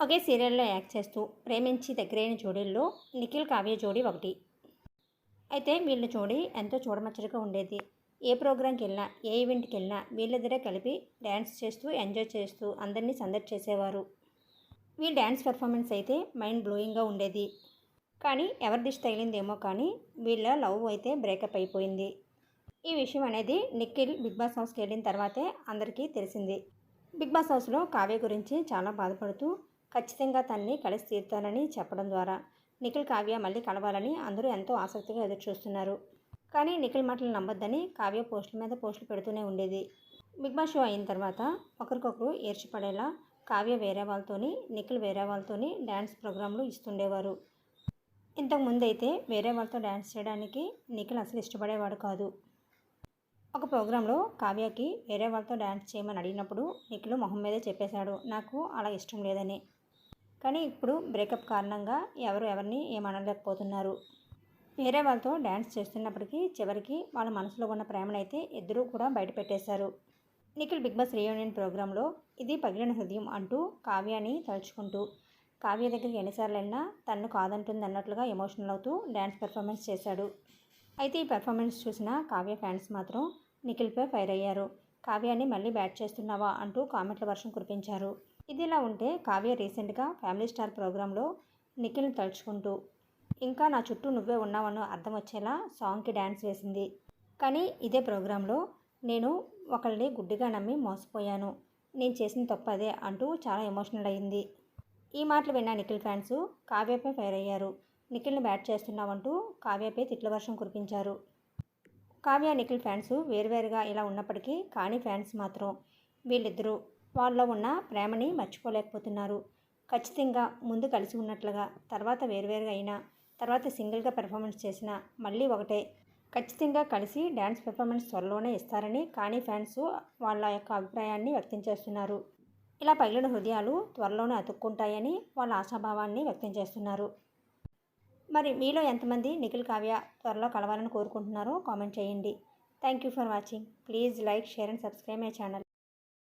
ఒకే సీరియల్లో యాక్ట్ చేస్తూ ప్రేమించి దగ్గరైన జోడీల్లో నిఖిల్ కావ్య జోడీ ఒకటి. అయితే వీళ్ళ జోడీ ఎంతో చూడమచ్చడిగా ఉండేది. ఏ ప్రోగ్రాంకి వెళ్ళినా ఏ ఈవెంట్కి వెళ్ళినా వీళ్ళిద్దరే కలిపి డ్యాన్స్ చేస్తూ ఎంజాయ్ చేస్తూ అందరినీ సందడి చేసేవారు. వీళ్ళ డ్యాన్స్ పెర్ఫార్మెన్స్ అయితే మైండ్ బ్లోయింగ్గా ఉండేది. కానీ ఎవరి దిష్టి తగిలిందేమో కానీ వీళ్ళ లవ్ అయితే బ్రేకప్ అయిపోయింది. ఈ విషయం అనేది నిఖిల్ బిగ్ బాస్ హౌస్కి వెళ్ళిన తర్వాతే అందరికీ తెలిసింది. బిగ్ బాస్ హౌస్లో కావ్య గురించి చాలా బాధపడుతూ ఖచ్చితంగా తన్ని కలిసి తీరుతానని చెప్పడం ద్వారా నిఖిల్ కావ్య మళ్ళీ కలవాలని అందరూ ఎంతో ఆసక్తిగా ఎదురుచూస్తున్నారు. కానీ నిఖిల్ మాటలు నమ్మొద్దని కావ్య పోస్టుల మీద పోస్టులు పెడుతూనే ఉండేది. బిగ్ బాస్ షో అయిన తర్వాత ఒకరికొకరు ఏర్చిపడేలా కావ్య వేరే వాళ్ళతోని నిఖిల్ వేరే వాళ్ళతోని డ్యాన్స్ ప్రోగ్రాంలు ఇస్తుండేవారు. ఇంతకుముందైతే అయితే వేరే వాళ్ళతో డ్యాన్స్ చేయడానికి నిఖిల్ అసలు ఇష్టపడేవాడు కాదు. ఒక ప్రోగ్రాంలో కావ్యకి వేరే వాళ్ళతో డ్యాన్స్ చేయమని అడిగినప్పుడు నిఖిల్ మొహం మీదే చెప్పేశాడు నాకు అలా ఇష్టం లేదని. కానీ ఇప్పుడు బ్రేకప్ కారణంగా ఎవరు ఎవరిని ఏమనలేకపోతున్నారు. వేరే వాళ్ళతో డ్యాన్స్ చేస్తున్నప్పటికీ చివరికి వాళ్ళ మనసులో ఉన్న ప్రేమనైతే ఇద్దరూ కూడా బయటపెట్టేశారు నిఖిల్ బిగ్ బాస్ రీయూనియన్ ప్రోగ్రాంలో ఇది పగిలిన హృదయం అంటూ కావ్యాని తలుచుకుంటూ కావ్య దగ్గరికి ఎన్నిసార్లు వెళ్ళినా తన్ను కాదంటుంది అన్నట్లుగా ఎమోషనల్ అవుతూ డ్యాన్స్ పెర్ఫార్మెన్స్ చేశాడు. అయితే ఈ పెర్ఫార్మెన్స్ చూసిన కావ్య ఫ్యాన్స్ మాత్రం నిఖిల్పై ఫైర్ అయ్యారు. కావ్యాన్ని మళ్ళీ బ్యాట్ చేస్తున్నావా అంటూ కామెంట్ల వర్షం కురిపించారు. ఇదిలా ఉంటే కావ్య రీసెంట్గా ఫ్యామిలీ స్టార్ ప్రోగ్రాంలో నిఖిల్ని తలుచుకుంటూ ఇంకా నా చుట్టూ నువ్వే ఉన్నావన్న అర్థం వచ్చేలా సాంగ్కి డ్యాన్స్ వేసింది. కానీ ఇదే ప్రోగ్రాంలో నేను ఒకళ్ళని గుడ్డిగా నమ్మి మోసపోయాను. నేను చేసిన తప్పు అదే అంటూ చాలా ఎమోషనల్ అయింది. ఈ మాటలు విన్న నిఖిల్ ఫ్యాన్స్ కావ్యపై ఫైర్ అయ్యారు. నిఖిల్ని బ్యాట్ చేస్తున్నావంటూ కావ్యపై తిట్ల వర్షం కురిపించారు. కావ్య నిఖిల్ ఫ్యాన్స్ వేరువేరుగా ఇలా ఉన్నప్పటికీ కానీ ఫ్యాన్స్ మాత్రం వీళ్ళిద్దరూ వాళ్ళలో ఉన్న ప్రేమని మర్చిపోలేకపోతున్నారు. ఖచ్చితంగా ముందు కలిసి ఉన్నట్లుగా తర్వాత వేరువేరుగా అయినా తర్వాత సింగిల్గా పెర్ఫార్మెన్స్ చేసినా మళ్ళీ ఒకటే ఖచ్చితంగా కలిసి డ్యాన్స్ పెర్ఫార్మెన్స్ త్వరలోనే ఇస్తారని కానీ ఫ్యాన్స్ వాళ్ళ యొక్క అభిప్రాయాన్ని వ్యక్తం చేస్తున్నారు. ఇలా పగిలిన హృదయాలు త్వరలోనే అతుక్కుంటాయని వాళ్ళ ఆశాభావాన్ని వ్యక్తం చేస్తున్నారు. మరి మీలో ఎంతమంది నిఖిల్ కావ్య త్వరలో కలవాలని కోరుకుంటున్నారో కామెంట్ చేయండి. Thank you for watching please like share and subscribe my channel